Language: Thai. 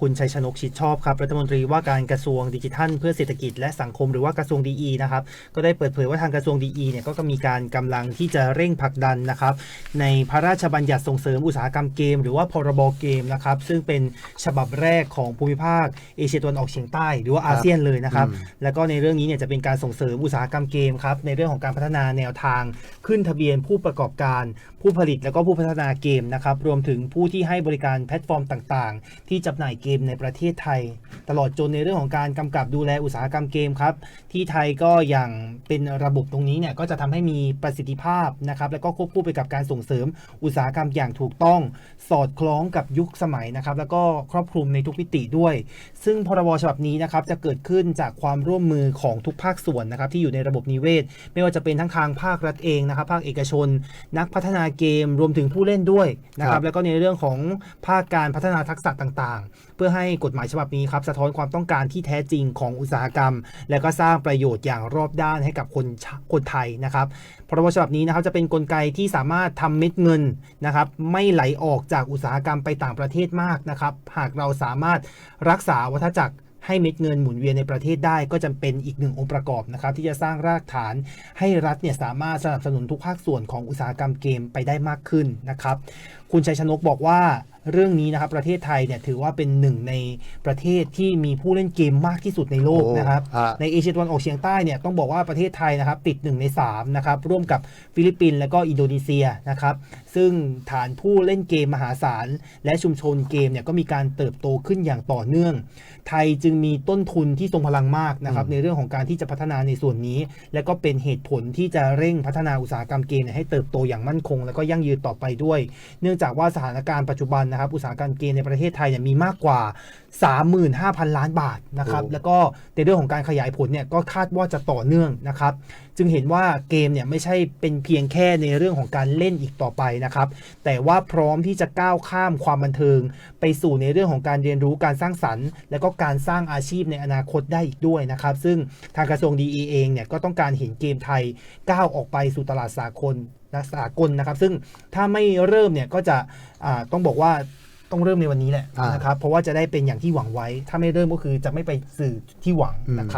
คุณชัยชนกชิดชอบครับรัฐมนตรีว่าการกระทรวงดิจิทัล เพื่อเศรษฐกิจและสังคมหรือว่ากระทรวงดีนะครับก็ได้เปิดเผยว่าทางกระทรวงดีเนี่ยก็มีการกำลังที่จะเร่งผลักดันนะครับในพระราชบัญญัติส่งเสริมอุตสาหกรรมเกม หรือว่าพรบเกมนะครับซึ่งเป็นฉบับแรกของภูมิภาคเอเชียตะวันออกเฉียงใต้ หรือว่าอาเซียนเลยนะครับอืมแล้วก็ในเรื่องนี้เนี่ยจะเป็นการส่งเสริมอุตสาหกรรมเกมครับในเรื่องของการพัฒนาแนวทางขึ้นทะเบียนผู้ประกอบการผู้ผลิตแล้วก็ผู้พัฒนาเกมนะครับรวมถึงผู้ที่ให้บริการแพลตฟอร์มต่าง ๆ ที่จำหน่ายเกกมในประเทศไทย ตลอดจนในเรื่องของการกำกับดูแลอุตสาหกรรมเกมครับ ที่ไทยก็อย่างเป็นระบบตรงนี้เนี่ยก็จะทำให้มีประสิทธิภาพนะครับแล้วก็ควบคู่ไปกับการส่งเสริมอุตสาหกรรมอย่างถูกต้องสอดคล้องกับยุคสมัยนะครับแล้วก็ครอบคลุมในทุกมิติด้วย ซึ่งพรบฉบับนี้นะครับจะเกิดขึ้นจากความร่วมมือของทุกภาคส่วนนะครับที่อยู่ในระบบนิเวศ ไม่ว่าจะเป็นทั้งทางภาครัฐเองนะครับภาคเอกชน นักพัฒนาเกมรวมถึงผู้เล่นด้วยนะครัรับบแล้วก็ในเรื่องของภาคการพัฒนาทักษะต่างๆเพื่อให้กฎหมายฉบับนี้ครับสะท้อนความต้องการที่แท้จริงของอุตสาหกรรม และก็สร้างประโยชน์อย่างรอบด้านให้กับคนคนไทยนะครับพรบฉบับนี้นะครับจะเป็นนกลไกที่สามารถทำเม็ดเงินนะครับ ไม่ไหลออกจากอุตสาหกรรมไปต่างประเทศมากนะครับ หากเราสามารถรักษาวัฏจักรให้เม็ดเงินหมุนเวียนในประเทศได้ ก็จะเป็นอีกหนึ่งองค์ประกอบนะครับ ที่จะสร้างรากฐานให้รัฐเนี่ยสามารถสนับสนุนทุกภาคส่วนของอุตสาหกรรมเกมไปได้มากขึ้นนะครับ คุณชัยชนกบอกว่าเรื่องนี้นะครับประเทศไทยเนี่ยถือว่าเป็นหนึ่งในประเทศที่มีผู้เล่นเกมมากที่สุดในโลกโอ้นะครับฮะในเอเชียตะวันออกเฉียงใต้เนี่ยต้องบอกว่าประเทศไทยนะครับติด 1 ใน3นะครับร่วมกับฟิลิปปินส์และก็อินโดนีเซียนะครับซึ่งฐานผู้เล่นเกมมหาศาล และชุมชนเกมเนี่ยก็มีการเติบโตขึ้นอย่างต่อเนื่อง ไทยจึงมีต้นทุนที่ทรงพลังมากนะครับอืมในเรื่องของการที่จะพัฒนาในส่วนนี้ และก็เป็นเหตุผลที่จะเร่งพัฒนาอุตสาหกรรมเกมเนี่ยให้เติบโตอย่างมั่นคง และก็ยั่งยืนต่อไปด้วย เนื่องจากว่าสถานการณ์ปัจจุบันนะครับ อุตสาหกรรมเกมในประเทศไทยเนี่ยมีมากกว่า 35,000 ล้านบาทนะครับโอ้แล้วก็ในเรื่องของการขยายผลเนี่ยก็คาดว่าจะต่อเนื่องนะครับ จึงเห็นว่าเกมเนี่ยไม่ใช่เป็นเพียงแค่ในเรื่องของการเล่นอีกต่อไปนะครับ แต่ว่าพร้อมที่จะก้าวข้ามความบันเทิง ไปสู่ในเรื่องของการเรียนรู้การสร้างสรรค์ และก็การสร้างอาชีพในอนาคตได้อีกด้วยนะครับ ซึ่งทางกระทรวงดีเองเนี่ยก็ต้องการเห็นเกมไทยก้าวออกไปสู่ตลาดสากลนะสากลนะครับ ซึ่งถ้าไม่เริ่มเนี่ยก็จะอ่าต้องบอกว่า ต้องเริ่มในวันนี้แหละอ่านนะครับเพราะว่าจะได้เป็นอย่างที่หวังไว้ ถ้าไม่เริ่มก็คือจะไม่ไปสื่อที่หวังนะครับ